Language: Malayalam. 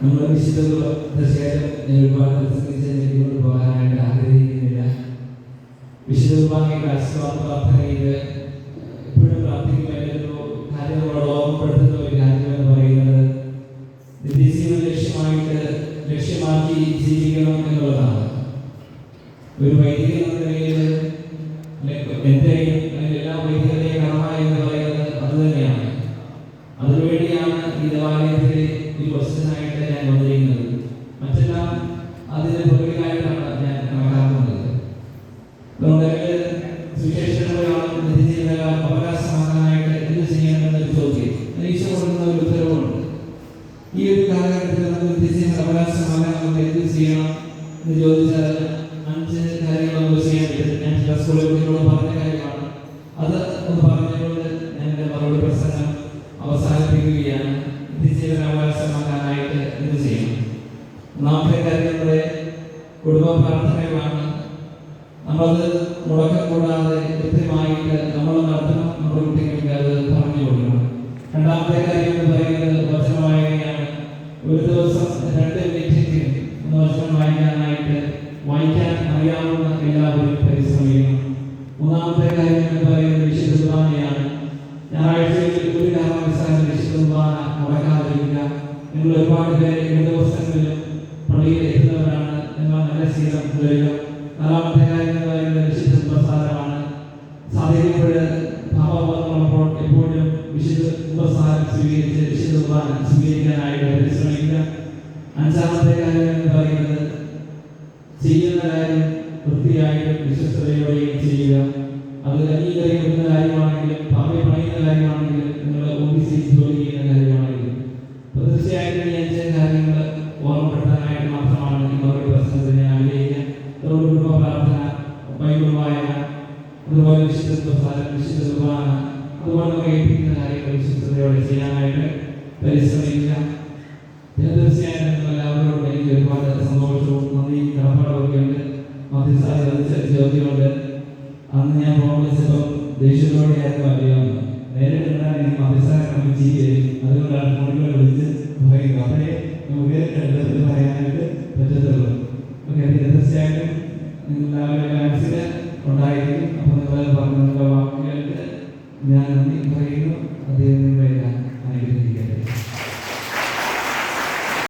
നമ്മൾ വിശുദ്ധ ഞാൻ ഒരുപാട് പ്രസംഗിച്ച് പോകാനായിട്ട് ആഗ്രഹിക്കുന്നില്ല. വിശുദ്ധ കുർബാനയിൽ രാഷ്ട്രവാദ പ്രാർത്ഥനയിൽ എപ്പോഴും പ്രാർത്ഥിക്കുമ്പോൾ കാര്യങ്ങളോട് ഓർമ്മപ്പെടുത്തുന്ന ഒരു കാര്യമെന്ന് പറയുന്നത്. നിത്യജീവൻ ലക്ഷ്യമായിട്ട് ലക്ഷ്യമാക്കി ജീവിക്കണം എന്നുള്ളതാണ്. ഒരു വൈദികൻ എന്ന നിലയിൽ എന്റെയും എല്ലാ വൈദികരുടെയും കടമ എന്ന് പറയുന്നത് അതിനുവേണ്ടിയാണ് ഈ ദേവാലയത്തിലെ ഈ ക്വസ്റ്റനായിട്ട് ഞാൻ വന്നിരിക്കുന്നത്. മറ്റെല്ലാം അതിന് പുറകിലായിട്ടാണ് ഞാൻ കണക്കാക്കുന്നത്. അതുകൊണ്ട് സുവിശേഷങ്ങളാണ് നിത്യജീവന അവകാശമാക്കാനായിട്ട് എന്ത് ചെയ്യണമെന്ന് ഒരു ചോദ്യം. ഈശോ കൊടുക്കുന്ന ഒരു ഉത്തരവുണ്ട്. ഈ ഒരു കാലഘട്ടത്തിൽ നമുക്ക് നിത്യജീവന അവകാശമാകാൻ നമുക്ക് എന്ത് ചെയ്യണം എന്ന് ചോദിച്ചാൽ നമ്മുടെ കുടുംബ പ്രാർത്ഥനകളാണ് നമ്മളത് മുടക്കം കൂടാതെ കൃത്യമായിട്ട് നമ്മൾ നടത്തണം നമ്മുടെ കുട്ടികൾക്ക് അത് പറഞ്ഞു കൊടുക്കണം. രണ്ടാമത്തെ കാര്യം എന്ന് പറയുന്നത് ഭക്ഷണം വായനയാണ് ഒരു ദിവസം രണ്ട് മിനിറ്റ് വചനം വായിക്കാനായിട്ട് വായിക്കാൻ അറിയാവുന്ന എല്ലാവരും പരിശ്രമിക്കണം. മൂന്നാമത്തെ കാര്യം എന്ന് പറയുന്നത് വിശുദ്ധ കുർബാനയാണ്. ഞായറാഴ്ചയിൽ ഒരു കാരണവശാലും വിശുദ്ധ കുർബാന മുടക്കാതിരിക്കുക. നിങ്ങൾ ഒരുപാട് പേര് സാധിക്കുമ്പോൾ ഭാവബോധമുള്ളപ്പോൾ എപ്പോഴും വിശുദ്ധ ഉപസാരം സ്വീകരിച്ച് വിശുദ്ധ കുർബാന സ്വീകരിക്കാനായിട്ട് പരിശ്രമിക്കുക അഞ്ചാമത്തെ കാര്യം എന്ന് പറയുന്നത് ചെയ്യുന്ന കാര്യം വൃത്തിയായിട്ടും വിശ്വസ്തയോടെയും ചെയ്യുക. അത് അംഗീകരിക്കുന്ന വിശുദ്ധ കുർബാന അതുപോലെ നമുക്ക് ഏൽപ്പിക്കുന്ന കാര്യങ്ങൾ വിശ്വസ്തയോടെ ചെയ്യാനായിട്ട് പരിശ്രമിക്കുക. പിന്നെ തീർച്ചയായും നിങ്ങൾ എല്ലാവരോടും എനിക്ക് ഒരുപാട് സന്തോഷവും നന്ദി കടപ്പാടൊക്കെ ഉണ്ട്. മധ്യസ്ഥാന ചോദ്യമുണ്ട്. അന്ന് ഞാൻ പ്രോമിച്ചപ്പം ദേഷ്യത്തോടെയായിരുന്നു അറിയാവുന്നത് നേരിട്ട് കണ്ടാൽ എനിക്ക് മധ്യസ്ഥാന കമ്മിറ്റി അതുകൊണ്ടാണ് ഫോണിലൂടെ വിളിച്ച് പറയുന്നത്. അവരെ നമുക്ക് കണ്ടത് പറയാനായിട്ട് പറ്റത്തുള്ളൂ. ഓക്കെ തീർച്ചയായിട്ടും മനസ്സിൽ ഉണ്ടായിരിക്കും. അപ്പോൾ നിങ്ങൾ പറഞ്ഞ നിങ്ങളുടെ വാക്കുകൾക്ക് ഞാൻ നന്ദി പറയുന്നു. അദ്ദേഹം നിങ്ങളെല്ലാം അനുഗ്രഹിക്കട്ടെ.